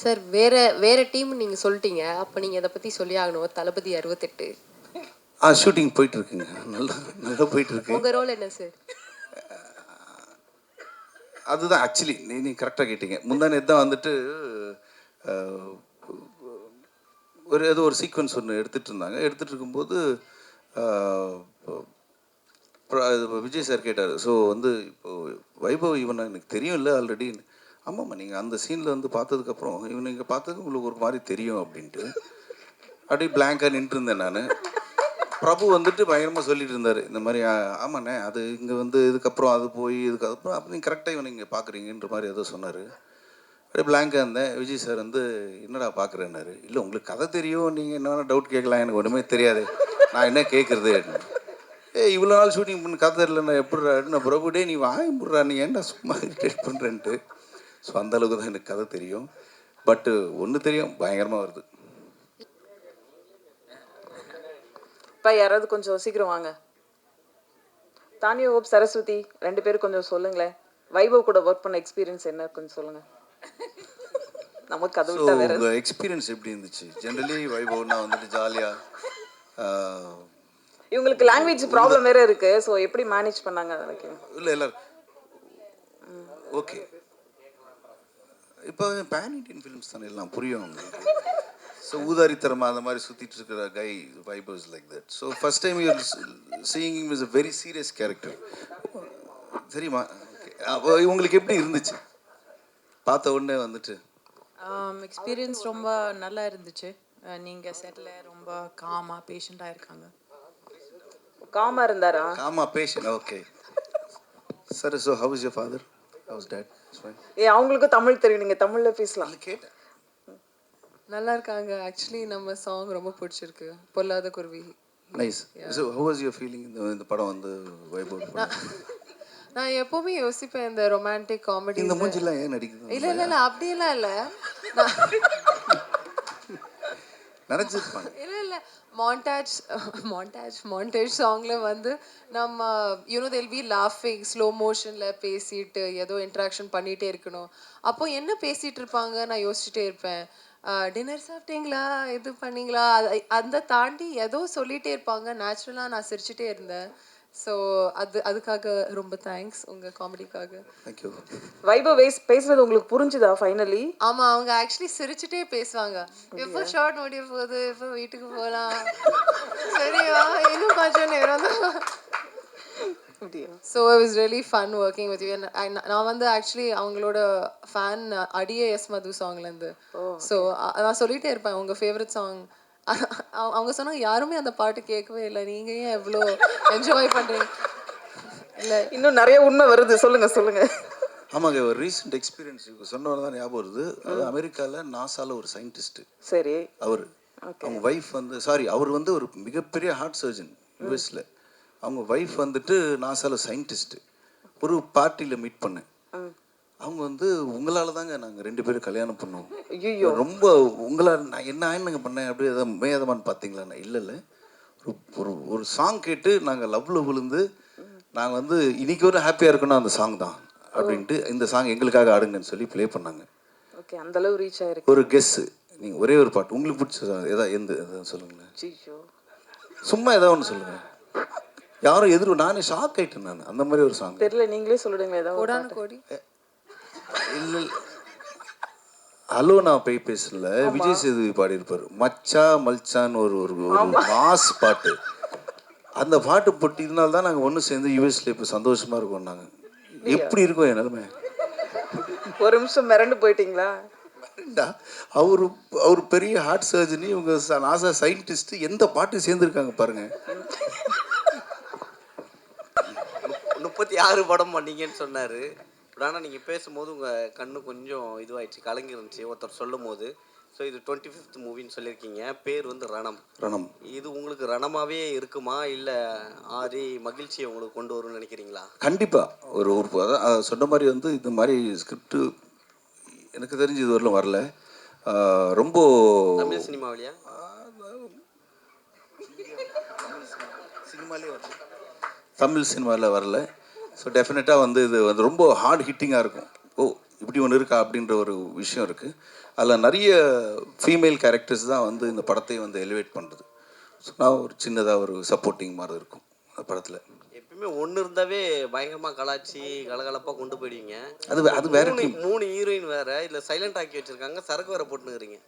Sir வேற வேற team நீங்க சொல்லிட்டீங்க. அப்ப நீங்க இதை பத்தி சொல்லி ஆகணும். தளபதி அறுபத்தெட்டு. ஆ ஷூட்டிங் போயிட்டு இருக்குங்க நல்லா நல்லா போயிட்டு இருக்கு உங்க ரோல் என்ன சார் அதுதான் ஆக்சுவலி நீ நீ கரெக்டாக கேட்டீங்க. முந்தானே தான் வந்துட்டு ஒரு ஏதோ ஒரு சீக்வன்ஸ் ஒன்று எடுத்துகிட்டு இருந்தாங்க. எடுத்துகிட்டு இருக்கும்போது விஜய் சார் கேட்டார். ஸோ வந்து இப்போ வைபவ் இவனை எனக்கு தெரியும் இல்லை ஆல்ரெடி ஆமாம்மா நீங்கள் அந்த சீனில் வந்து பார்த்ததுக்கப்புறம் இவனை இங்கே பார்த்தது உங்களுக்கு ஒரு மாதிரி தெரியும் அப்படின்ட்டு. அப்படியே பிளாங்காக நின்றுருந்தேன் நான். பிரபு வந்துட்டு பயங்கரமாக சொல்லிட்டு இருந்தார் இந்த மாதிரி ஆமாண்ணே அது இங்கே வந்து இதுக்கப்புறம் அது போய் இதுக்கப்புறம் அப்போ நீங்கள் கரெக்டாக இவனை இங்கே பார்க்குறீங்கன்ற மாதிரி ஏதோ சொன்னார். அப்படியே பிளாங்காக இருந்தேன். விஜய் சார் வந்து என்னடா பார்க்குறேன்னாரு இல்லை உங்களுக்கு கதை தெரியும். நீங்கள் என்ன டவுட் கேட்கலாம். எனக்கு ஒன்றுமே தெரியாது. நான் என்ன கேட்குறது? ஏ இவ்வளோ நாள் ஷூட்டிங் பண்ண கதை இல்லை நான் எப்படிடா? பிரபு டே நீ வாங்கி முடுறா நீ ஏன்டா சும்மா இரிட்டேட் பண்ணுறேன்ட்டு ஸோ அந்தளவுக்கு தான் எனக்கு கதை தெரியும். பட்டு ஒன்று தெரியும் பயங்கரமாக வருது. இப்போ யாராவது கொஞ்சம் சீக்கிரம் வாங்க. தானியா ஹோப் சரஸ்வதி ரெண்டு பேரும் கொஞ்சம் சொல்லுங்களேன். வைபவ் கூட ஒர்க் பண்ண எக்ஸ்பீரியன்ஸ் என்ன கொஞ்சம் சொல்லுங்க. நமக்கு அதை உங்கள் எக்ஸ்பீரியன்ஸ் எப்படி இருந்துச்சு? ஜென்ரலி வைபவ்னா வந்துட்டு ஜாலியாக இவங்களுக்கு லாங்குவேஜ் ப்ராப்ளம் வேற இருக்கு. ஸோ எப்படி மேனேஜ் பண்ணாங்க அதை வைக்கணும் இல்லை எல்லாரும் ஓகே இப்போ பேன் இண்டியன் ஃபிலிம்ஸ் தானே எல்லாம் புரியும் உங்களுக்கு? ஸோ ஊதாரித்தரமாக அந்த மாதிரி சுற்றிட்டு இருக்கிற கை vibes like that so first time you're seeing is a very serious character தெரியுமா? உங்களுக்கு எப்படி இருந்துச்சு? பார்த்த உடனே வந்துட்டு. எக்ஸ்பீரியன்ஸ் ரொம்ப நல்லா இருந்துச்சு. அஹ் நீங்க செட்டில் ரொம்ப காமா பேஷண்ட்டாக இருக்காங்க. காமா இருந்தாரா? ஆமா passion okay sir so how is your father house ஏ அவங்களுக்கும் தமிழ் தெரியும். நீங்க தமிழ்ல பேசலாம். கேட்டேன். நல்லா இருக்காங்க. ஆக்சுவலி நம்ம சாங் ரொம்ப பிடிச்சிருக்கு. பொல்லாத குருவி. Nice so how was your feeling இந்த இந்த படம் வந்து படம் நான் எப்பவுமே யோசிப்பேன் இந்த ரொமான்டிக் காமெடி இந்த மூஞ்சிலாம் ஏன் நடிக்குது இல்ல இல்ல இல்ல அப்படியெல்லாம் இல்ல. நினச்சிருப்பாங்க. இல்ல இல்ல. மாண்டாஜ் மாண்டாஜ் மாண்டேஜ் சாங்ல வந்து நம்ம யூனோ தெல் பி லாஃபிங் ஸ்லோ மோஷன்ல பேசிட்டு ஏதோ இன்ட்ராக்ஷன் பண்ணிட்டே இருக்கணும். அப்போ என்ன பேசிட்டு இருப்பாங்க? நான் யோசிச்சுட்டே இருப்பேன். டின்னர் சாப்பிட்டீங்களா? இது பண்ணீங்களா? அந்த தாண்டி ஏதோ சொல்லிட்டே இருப்பாங்க. நேச்சுரலாக நான் சிரிச்சுட்டே இருந்தேன். ஸோ அது அதுக்காக ரொம்ப தேங்க்ஸ் உங்க காமெடிக்காக தேங்க்யூ வைபவ் பேஸ் பேசுறது உங்களுக்கு புரிஞ்சுதா ஃபைனலி ஆமா அவங்க ஆக்சுவலி சிரிச்சுட்டே பேசுவாங்க. எப்போ ஷார்ட் முடிய போகுது எப்போ வீட்டுக்கு போகலாம்? சரியா இன்னும் கொஞ்சம் நேரம் தான். So really fun working with you. And I- நான் வந்து ஆக்சுவலி அவங்களோட ஃபேன் அடியே எஸ் மது சாங்லேருந்து ஸோ நான் சொல்லிட்டே இருப்பேன் உங்க ஃபேவரட் சாங் அவங்க சொன்னாங்க யாருமே அந்த பாட்டு கேட்கவே இல்லை. நீங்க ஏன் எவ்வளோ என்ஜாய் பண்றீங்க? இல்லை. இன்னும் நிறைய உண்மை வருது. சொல்லுங்க சொல்லுங்க. ஆமாங்க ஒரு ரீசெண்ட் எக்ஸ்பீரியன்ஸ் சொன்னவர் தான் ஞாபகம் வருது. அது அமெரிக்காவில் நாசால ஒரு சயின்டிஸ்ட் சரி. அவர். அவங்க ஒய்ஃப் வந்து சாரி அவர் வந்து ஒரு மிகப்பெரிய ஹார்ட் சர்ஜன் யூஎஸில் அவங்க ஒய்ஃப் வந்துட்டு நாசால சயின்டிஸ்ட் ஒரு பார்ட்டியில் மீட் பண்ணேன். அவங்க வந்து உங்களால தாங்க நாங்கள் ரெண்டு பேரும் கல்யாணம் பண்ணோம். ஐயோ ரொம்ப உங்களால் நான் என்ன ஆயினுங்க பண்ணேன்? அப்படியே எதாவது மேதமான்னு பார்த்தீங்களா நான் இல்லை இல்லை. ஒரு ஒரு ஒரு சாங் கேட்டு நாங்கள் லவ்ல விழுந்து நாங்கள் வந்து இன்னைக்கு ஒரு ஹாப்பியாக இருக்கணும் அந்த சாங் தான் அப்படின்ட்டு இந்த சாங் எங்களுக்காக ஆடுங்கன்னு சொல்லி ப்ளே பண்ணாங்க. ஓகே அந்த அளவு ரீச் ஆயிருக்கு. ஒரு கெஸ்ஸு நீங்கள் ஒரே ஒரு பாட்டு உங்களுக்கு பிடிச்ச எதா எந்த எதாவது சொல்லுங்களேன்? சும்மா ஏதாவது ஒன்று சொல்லுங்கள் யாரும் எதிர் நானே ஷாக் ஆயிட்டேன் நான். அந்த மாதிரி ஒரு சாங் தெரியல நீங்களே சொல்லிடுங்க ஏதாவது ஒரு கோடான பாட்டு. கோடி. இல்லை. ஹலோ நான் போய் பேசல. விஜய் சேதுபதி பாடியிருப்பார். மச்சா மல்சான்னு ஒரு ஒரு ஒரு மாஸ் பாட்டு. அந்த பாட்டு போட்டு இதனால தான் நாங்கள் ஒன்று சேர்ந்து யூஎஸ்ல இப்போ சந்தோஷமா இருக்கோம் நாங்கள் எப்படி இருக்கோம் என் நிலைமை? ஒரு நிமிஷம் மிரண்டு போயிட்டீங்களா? அவரு அவர் பெரிய ஹார்ட் சர்ஜனி இவங்க நாசா சயின்டிஸ்ட் எந்த பாட்டு சேர்ந்துருக்காங்க பாருங்க. முப்பத்தி ஆறு படம் பண்ணீங்கன்னு சொன்னார். ஆனால் நீங்கள் பேசும்போது உங்கள் கண்ணு கொஞ்சம் இதுவாயிடுச்சு கலங்கி இருந்துச்சு ஒருத்தர் சொல்லும் போது ஸோ இது டுவெண்ட்டி ஃபிஃப்த் மூவின்னு சொல்லியிருக்கீங்க. பேர் வந்து ரணம். ரணம். இது உங்களுக்கு ரணமாகவே இருக்குமா? இல்லை ஆதி மகிழ்ச்சியை உங்களுக்கு கொண்டு வரும்னு நினைக்கிறீங்களா? கண்டிப்பா. ஒரு அதான் அஹ் சொன்ன மாதிரி வந்து இந்த மாதிரி ஸ்கிரிப்ட் எனக்கு தெரிஞ்சு இது வரலும் வரல. ரொம்ப தமிழ் சினிமாவிலையா? சினிமாலே வரல. தமிழ் சினிமாவில் வரல. ஸோ டெஃபினட்டாக வந்து இது வந்து ரொம்ப ஹார்ட் ஹிட்டிங்காக இருக்கும். ஓ இப்படி ஒன்று இருக்கா? அப்படின்ற ஒரு விஷயம் இருக்குது அதில் நிறைய ஃபீமேல் கேரக்டர்ஸ் தான் வந்து இந்த படத்தை வந்து எலிவேட் பண்ணுறது ஸோ நான் ஒரு சின்னதாக ஒரு சப்போர்ட்டிங் மாதிரி இருக்கும் அந்த படத்தில். எப்பயுமே ஒன்று இருந்தாவே பயங்கரமாக கலாச்சி கலகலப்பாக கொண்டு போயிடுவீங்க. அது அது வேற. மூணு ஹீரோயின் வேற இல்லை சைலண்ட் ஆக்கி வச்சிருக்காங்க சரக்கு வேற போட்டுனுக்குறீங்க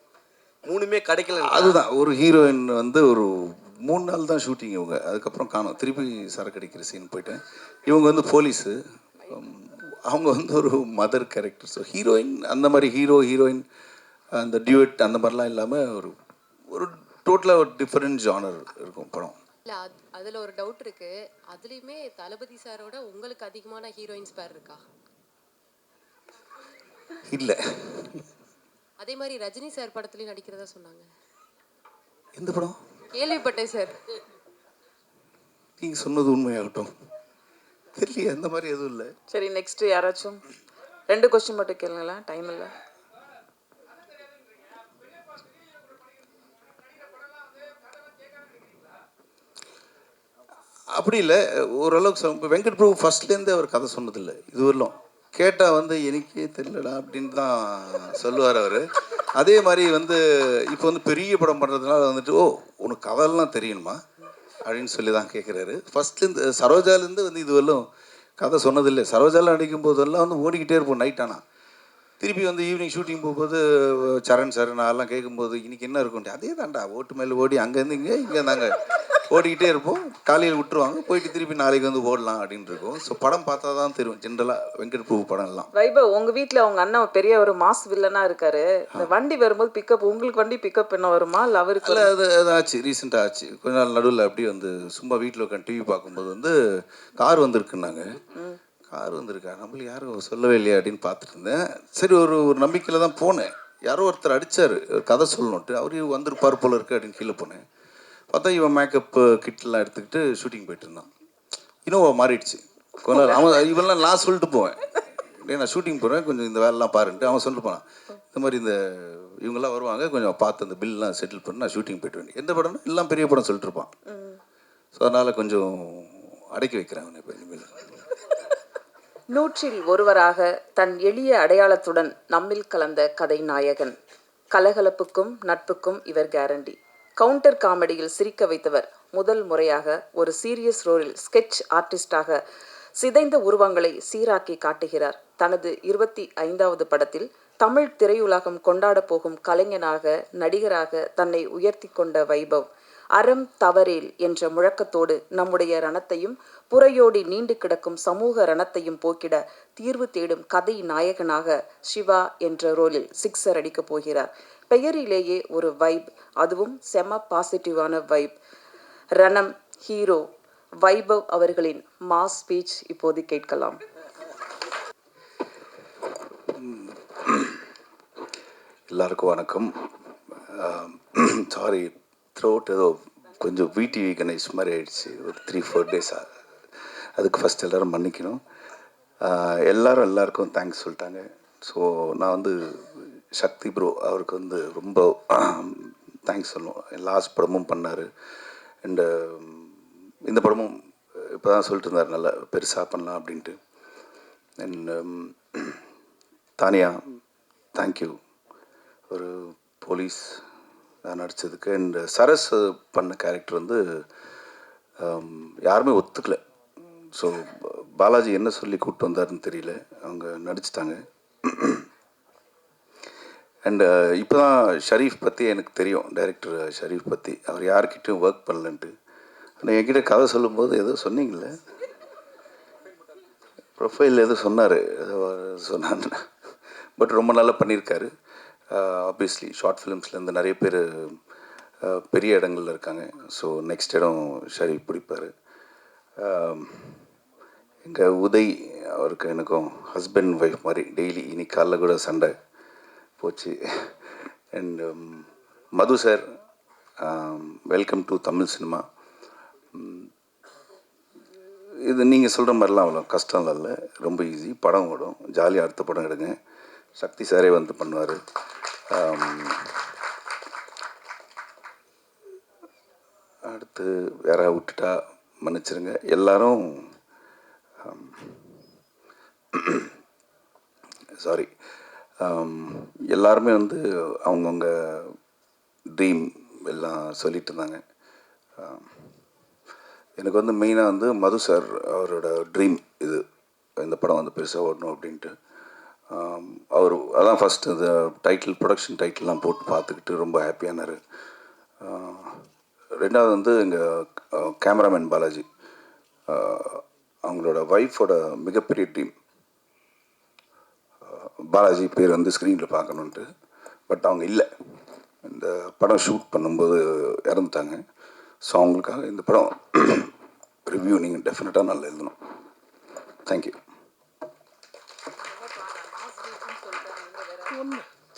மூணுமே கிடைக்கல அதுதான். ஒரு ஹீரோயின் வந்து ஒரு மூணு நாள் தான் ஷூட்டிங் இவங்க. அதுக்கப்புறம் காணோம். திருப்பி சரக்கு அடிக்கிற சீன் போயிட்டேன் இவங்க வந்து போலீஸு அவங்க வந்து ஒரு மதர் கேரக்டர் ஸோ ஹீரோயின் அந்த மாதிரி ஹீரோ ஹீரோயின் அந்த டியூட் அந்த மாதிரிலாம் இல்லாமல் ஒரு ஒரு டோட்டலாக ஒரு டிஃப்ரெண்ட் ஜானர் இருக்கும் படம். இல்ல அது- அதுல ஒரு டவுட் இருக்கு. அதுலயுமே தளபதி சாரோட உங்களுக்கு அதிகமான ஹீரோயின்ஸ் பேர் இருக்கா? இல்லை. அதே மாதிரி ரஜினி சார் படத்துலயும் நடிக்கிறதா சொன்னாங்க. எந்த படம்? கேள்விப்பட்டேன் சார் நீங்கள் சொன்னது உண்மையாகட்டும். தெரியல அந்த மாதிரி எதுவும் இல்லை. சரி நெக்ஸ்ட் யாராச்சும்? ரெண்டு கொஸ்டின் மட்டும் கேளுங்களேன் டைம் இல்லை. அப்படி இல்லை ஓரளவுக்கு வெங்கட் பிரபு ஃபர்ஸ்ட்லேருந்து அவர் கதை சொன்னதில்லை இது வரலும் கேட்டால் வந்து எனக்கே தெரியலடா அப்படின்னு தான் சொல்லுவார் அவர். அதே மாதிரி வந்து இப்போ வந்து பெரிய படம் பண்ணுறதுனால வந்துட்டு ஓ உனக்கு கதையெல்லாம் தெரியணுமா? அப்படின்னு சொல்லி தான் கேட்குறாரு ஃபஸ்ட்லேருந்து சரோஜாலேருந்து வந்து இது கதை சொன்னதில்லை. சரோஜாவில் நடிக்கும் போதெல்லாம் வந்து ஓடிக்கிட்டே இருப்போம் நைட் ஆனால் திருப்பி வந்து ஈவினிங் ஷூட்டிங் போகும்போது சரண் சார் நான் எல்லாம் கேட்கும்போது இன்றைக்கி என்ன இருக்கும் அதே தான்டா ஓட்டு மேலே ஓடி அங்கேருந்து இங்கே இங்கே நாங்கள் ஓடிக்கிட்டே இருப்போம். காலையில் விட்டுருவாங்க. போயிட்டு திருப்பி நாளைக்கு வந்து ஓடலாம் அப்படின்னு இருக்கும். ஸோ படம் பார்த்தா தான் தெரியும். ஜென்ரலாக வெங்கட் பிரபு படம் எல்லாம். வைபவ் உங்க வீட்ல உங்க அண்ணன் பெரிய ஒரு மாஸ் வில்லனா இருக்காரு. இந்த வண்டி வரும்போது பிக்கப் உங்களுக்கு வண்டி பிக்கப் என்ன வருமா? இல்ல அவருக்கு இல்லை அது அது ஆச்சு. ரீசெண்டாக ஆச்சு. கொஞ்ச நாள் நடுவில் அப்படியே வந்து சும்மா வீட்டில் உட்காந்து டிவி பார்க்கும்போது வந்து கார் வந்திருக்குன்னாங்க. கார் வந்திருக்கா? நம்மளுக்கு யாரும் சொல்லவே இல்லையா அப்படின்னு பார்த்துட்டு இருந்தேன். சரி ஒரு ஒரு நம்பிக்கையில் தான் போனேன். யாரோ ஒருத்தர் அடித்தார் கதை சொல்லணுன்ட்டு அவரு வந்திருப்பார் போல இருக்கு அப்படின்னு கீழே போனேன். பார்த்தா இவன் மேக்கப் கிட்லாம் எடுத்துக்கிட்டு ஷூட்டிங் போயிட்டு இருந்தான். இன்னும் மாறிடுச்சு. கொஞ்ச நாள் அவன் இவெல்லாம் நான் சொல்லிட்டு போவேன். டேய் நான் ஷூட்டிங் போகிறேன் கொஞ்சம் இந்த வேலைலாம் பாருன்ட்டு அவன் சொல்லிட்டு போனான். இந்த மாதிரி இந்த இவங்கெல்லாம் வருவாங்க கொஞ்சம் பார்த்து அந்த பில்லாம் செட்டில் பண்ணி நான் ஷூட்டிங் போயிட்டு வேண்டிய எந்த படம்னா எல்லாம் பெரிய படம் சொல்லிட்டு இருப்பான். ஸோ அதனால் கொஞ்சம் அடக்கி வைக்கிறேன் அவனை இப்போ இனிமேல். நூற்றில் ஒருவராக தன் எளிய அடையாளத்துடன் நம்மில் கலந்த கதை நாயகன். கலகலப்புக்கும் நட்புக்கும் இவர் கேரண்டி கவுண்டர் காமெடியில் சிரிக்க வைத்தவர் முதல் முறையாக ஒரு சீரியஸ் ரோலில் ஸ்கெட்ச் ஆர்டிஸ்டாக சிதைந்த உருவங்களை சீராக்கி காட்டுகிறார். தனது இருபத்தி ஐந்தாவது படத்தில் தமிழ் திரையுலகம் கொண்டாட போகும் கலைஞனாக நடிகராக தன்னை உயர்த்தி கொண்ட வைபவ் அறம் தவறேல் என்ற முழக்கத்தோடு நம்முடைய ரணத்தையும் புறையோடி நீண்டு கிடக்கும் சமூக ரணத்தையும் போக்கிட தீர்வு தேடும் கதை நாயகனாக சிவா என்ற ரோலில் சிக்ஸர் அடிக்கப் போகிறார். பெயரிலேயே ஒரு வைப் அதுவும் செம பாசிட்டிவான வைப் ரணம் ஹீரோ வைபவ் அவர்களின் மாஸ் ஸ்பீச் இப்போது கேட்கலாம். எல்லாருக்கும் வணக்கம். சாரி த்ரோட் ஏதோ கொஞ்சம் விடிவி கணேஷ் மாதிரி ஆயிடுச்சு. ஒரு த்ரீ ஃபோர் டேஸாக அதுக்கு ஃபஸ்ட் எல்லோரும் மன்னிக்கணும். எல்லோரும் எல்லாரும் எல்லாருக்கும் தேங்க்ஸ் சொல்லிட்டாங்க. ஸோ நான் வந்து சக்தி ப்ரோ அவருக்கு வந்து ரொம்ப தேங்க்ஸ் சொல்லணும். லாஸ்ட் படமும் பண்ணார். அண்டு இந்த படமும் இப்போ தான் சொல்லிட்டு இருந்தார் நல்லா பெருசாக பண்ணலாம் அப்படின்ட்டு. அண்ட் தானியா தேங்க்யூ ஒரு போலீஸ் நான் நடித்ததுக்கு அண்ட் சரஸ் பண்ண கேரக்டர் வந்து யாருமே ஒத்துக்கல. ஸோ பாலாஜி என்ன சொல்லி கூப்பிட்டு வந்தாருன்னு தெரியல. அவங்க நடிச்சிட்டாங்க. அண்டு uh, இப்போ தான் ஷரீஃப் பற்றி எனக்கு தெரியும் டைரக்டர் ஷரீஃப் பற்றி அவர் யார்கிட்டையும் ஒர்க் பண்ணலன்ட்டு. ஆனால் என்கிட்ட கதை சொல்லும்போது ஏதோ சொன்னீங்கள ப்ரொஃபைல் எதுவும் சொன்னார். ஏதோ சொன்னாங்க பட் ரொம்ப நல்லா பண்ணியிருக்காரு. ஆப்வியஸ்லி ஷார்ட் ஃபிலிம்ஸ்லேருந்து நிறைய பேர் uh, பெரிய இடங்கள்ல இருக்காங்க. ஸோ நெக்ஸ்ட் இடம் ஷரீஃப் பிடிப்பார். Um, எங்கள் உதய் அவருக்கு எனக்கும் ஹஸ்பண்ட் ஒய்ஃப் மாதிரி டெய்லி இன்னைக்கு காலைல கூட சண்டை. போச்சு. And um, Madhu sir um, welcome to Tamil cinema இது நீங்கள் சொல்கிற மாதிரிலாம் அவ்வளோ கஷ்டம் இல்லை ரொம்ப ஈஸி படம் ஓடும். ஜாலியாக அடுத்த படம் எடுங்க. சக்தி சாரே வந்து பண்ணுவார். Um, அடுத்து வேற விட்டுட்டா மன்னிச்சிருங்க. எல்லாரும் சாரி எல்லாருமே வந்து அவங்கவுங்க ட்ரீம் எல்லாம் சொல்லிட்டு இருந்தாங்க எனக்கு வந்து மெயினாக வந்து மது சார் அவரோட ட்ரீம் இது. இந்த படம் வந்து பெருசாக ஓடணும் அப்படின்ட்டு. அவர் அதான் ஃபஸ்ட்டு இந்த டைட்டில் ப்ரொடக்ஷன் டைட்டில்லாம் போட்டு பார்த்துக்கிட்டு ரொம்ப ஹாப்பியானார் ரெண்டாவது வந்து எங்கள் கேமராமேன் பாலாஜி. அவங்களோட ஒய்ஃபோட மிகப்பெரிய ட்ரீம் பாலாஜி பேர் வந்து ஸ்க்ரீனில் பார்க்கணுன்ட்டு பட் அவங்க இல்லை. இந்த படம் ஷூட் பண்ணும்போது இறந்துட்டாங்க. ஸோ அவங்களுக்காக இந்த படம் ரிவ்யூ நீங்கள் டெஃபினட்டாக நல்லா எழுதணும். தேங்க்யூ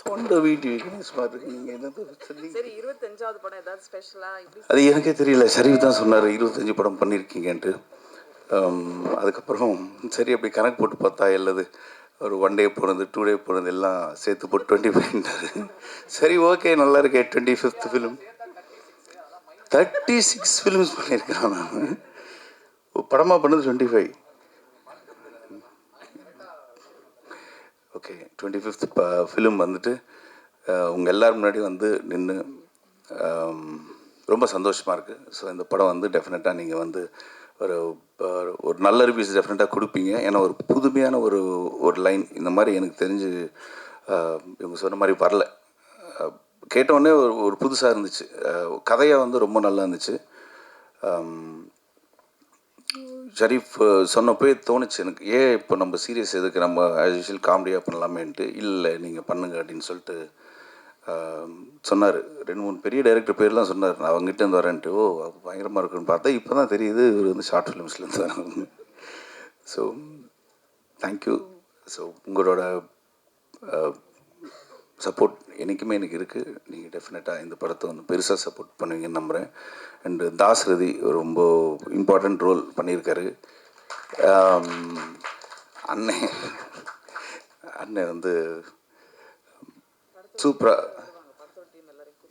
தொண்டை வீட்டு வீக்னஸ் நீங்கள் என்னது அது எனக்கே தெரியல. ஷரீஃப் தான் சொன்னார் இருபத்தஞ்சி படம் பண்ணியிருக்கீங்கன்ட்டு ஆம், அதுக்கப்புறம் சரி அப்படி கணக்கு போட்டு பார்த்தா எல்லாது ஒரு ஒன் டே போனது டூ டே போனது எல்லாம் சேர்த்து போட்டு டுவெண்ட்டி ஃபைவ்ன்றாரு சரி ஓகே நல்லா இருக்கே twenty fifth film thirty six films பண்ணியிருக்கேன் நான் படமாக பண்ணது twenty five okay twenty fifth film வந்துட்டு உங்கள் எல்லோரும் முன்னாடி வந்து நின்று ரொம்ப சந்தோஷமாக இருக்குது ஸோ இந்த படம் வந்து டெஃபினட்டாக நீங்கள் வந்து ஒரு ஒரு- நல்ல ரிவ்யூஸ் டெஃபினட்டாக கொடுப்பீங்க. ஏன்னா ஒரு புதுமையான ஒரு ஒரு லைன் இந்த மாதிரி எனக்கு தெரிஞ்சு இவங்க சொன்ன மாதிரி வரல. கேட்டோடனே ஒரு ஒரு புதுசாக இருந்துச்சு. கதையாக வந்து ரொம்ப நல்லா இருந்துச்சு. ஷரீஃப் சொன்னப்போயே தோணுச்சு எனக்கு. ஏன் இப்போ நம்ம சீரியஸ் எதுக்கு? நம்ம ஆஸ் யூஷுவல் காமெடியாக பண்ணலாமேன்ட்டு. இல்லை நீங்கள் பண்ணுங்க அப்படின்னு சொல்லிட்டு சொன்னார். ரெண்டு மூணு பெரிய டைரக்டர் பேர்லாம் சொன்னார். நான் அவங்ககிட்ட இருந்து வரேன்ட்டு. ஓ பயங்கரமாக இருக்குன்னு பார்த்தா இப்போ தான் தெரியுது இவர் வந்து ஷார்ட் ஃபிலிம்ஸ்லேருந்து வராங்க ஸோ தேங்க்யூ ஸோ உங்களோட சப்போர்ட் என்றைக்குமே எனக்கு இருக்குது நீங்கள் டெஃபினட்டாக இந்த படத்தை வந்து பெருசாக சப்போர்ட் பண்ணுவீங்கன்னு நம்புகிறேன் அண்டு தாஸ்ரதி ரொம்ப இம்பார்ட்டண்ட் ரோல் பண்ணியிருக்காரு. அண்ணன் அண்ணன் வந்து சூப்பராக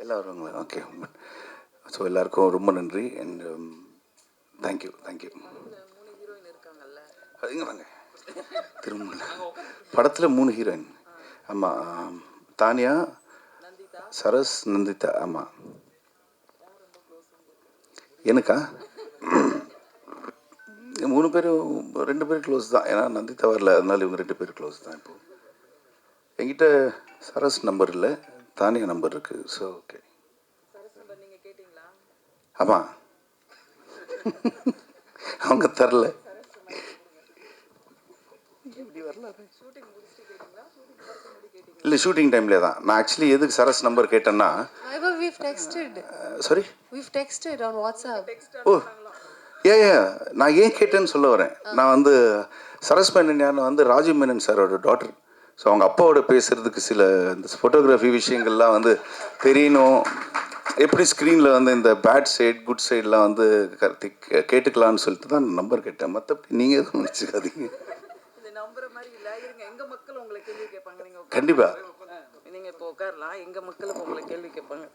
எல்லாம் வருவாங்களா ஓகே ஸோ எல்லாருக்கும் ரொம்ப நன்றி. அண்ட் தேங்க்யூ தேங்க்யூ அதுங்க வாங்க. திருமண படத்தில் மூணு ஹீரோயின் ஆமாம் தானியா சரஸ் நந்திதா. ஆமாம் எனக்கா? மூணு பேரும் ரெண்டு பேரும் க்ளோஸ் தான். ஏன்னா நந்திதா வரல. அதனால இவங்க ரெண்டு பேரும் க்ளோஸ் தான் இப்போ. என்கிட்ட சரஸ் நம்பர் இல்லை தானியா நம்பர் இருக்குது ஸோ ஓகே ஆமாம் அவங்க தரல. இல்லை ஷூட்டிங் டைம்லே தான். நான் ஆக்சுவலி எதுக்கு சரஸ் நம்பர் கேட்டேன்னா. Sorry We've texted. on WhatsApp. ஓ. ஏ ஏ நான் ஏன் கேட்டேன்னு சொல்ல வரேன். நான் வந்து சரஸ் மேனன் யாருன்னு வந்து ராஜீவ் மேனன் சாரோட டாட்டர் ஸோ அவங்க அப்பாவோட பேசுகிறதுக்கு சில இந்த ஃபோட்டோகிராஃபி விஷயங்கள்லாம் வந்து தெரியணும். எப்படி ஸ்க்ரீனில் வந்து இந்த பேட் சைட் குட் சைட்லாம் வந்து கருத்து கேட்டுக்கலான்னு சொல்லிட்டு தான் நம்பர் கேட்டேன். மற்றபடி நீங்கள் எதுவும் நினச்சிக்காதீங்க. கண்டிப்பாக நீங்க இப்போ உட்காரலாம். எங்க மக்கள் இப்போ உங்களை கேள்வி கேட்பாங்க.